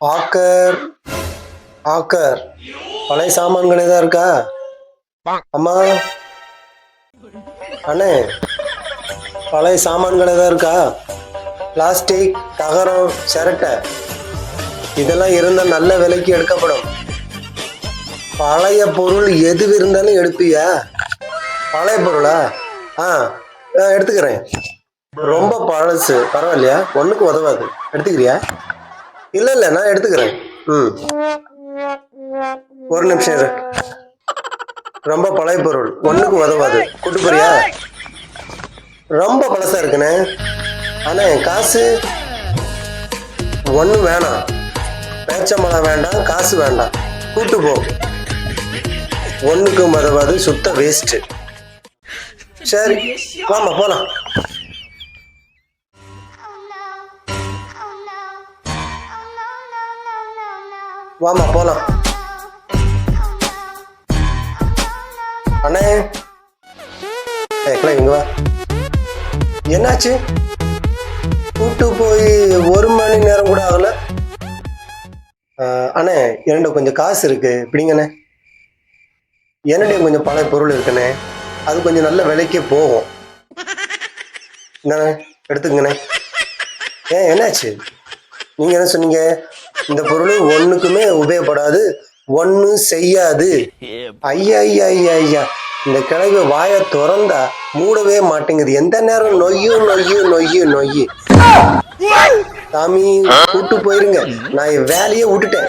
ஆக்கர் ஆக்கர் பழைய சாமான்கள் தான் இருக்கா? அம்மா. அண்ணே. பழைய சாமான்களே தான் இருக்கா? பிளாஸ்டிக் தகரம் சிரட்டை. இதெல்லாம் இருந்தால் நல்ல விலைக்கு எடுக்கப்படும். பழைய பொருள் எது இருந்தாலும் எடுப்பியா? பழைய பொருளா? ஆ ஆ, எடுத்துக்கிறேன். ரொம்ப பழசு. பரவாயில்லையா? ஒன்றுக்கு உதவாது. எடுத்துக்கிறியா? இல்ல இல்ல நான் எடுத்துக்கிறேன். ம். ஒரு நிமிஷம் இரு. ரொம்ப பழைய பொருள். ஒண்ணுக்கு உதவாது. கூட்டு போறியா? ரொம்ப பழசா இருக்குண்ணே. அண்ணே காசு? ஒன்றும் வேணாம். பேச்சம்பழம் வேண்டாம் காசு வேண்டாம். கூட்டு போ. ஒன்றுக்கு உதவாது. சுத்த வேஸ்ட்டு சரி வாமா போலாம். வாமா போலாம். அண்ணே. ஏக்கல இங்க வா. என்னாச்சு? கூட்டு போய் ஒரு மணி நேரம் கூட ஆகல. அண்ணே என்னோட கொஞ்சம் காசு இருக்கு. பிடிங்கண்ணே. என்னுடைய கொஞ்சம் பழைய பொருள் இருக்குண்ணே. அது கொஞ்சம் நல்ல விலைக்கே போகும். என்னண்ணே எடுத்துக்கங்கண்ணே. ஏன் என்னாச்சு? நீங்க என்ன சொன்னீங்க? இந்த பொருள் ஒண்ணுக்குமே உபயோகப்படாது ஒன்றும் செய்யாது. ஐயா ஐயா ஐயா ஐயா இந்த கிழவி வாயை திறந்தா மூடவே மாட்டேங்குது. எந்த நேரம் நொய்யும் நொய்யும் நொய்யும் நொய்யு? சாமி கூட்டு போயிருங்க. நான் என் வேலையே விட்டுட்டேன்.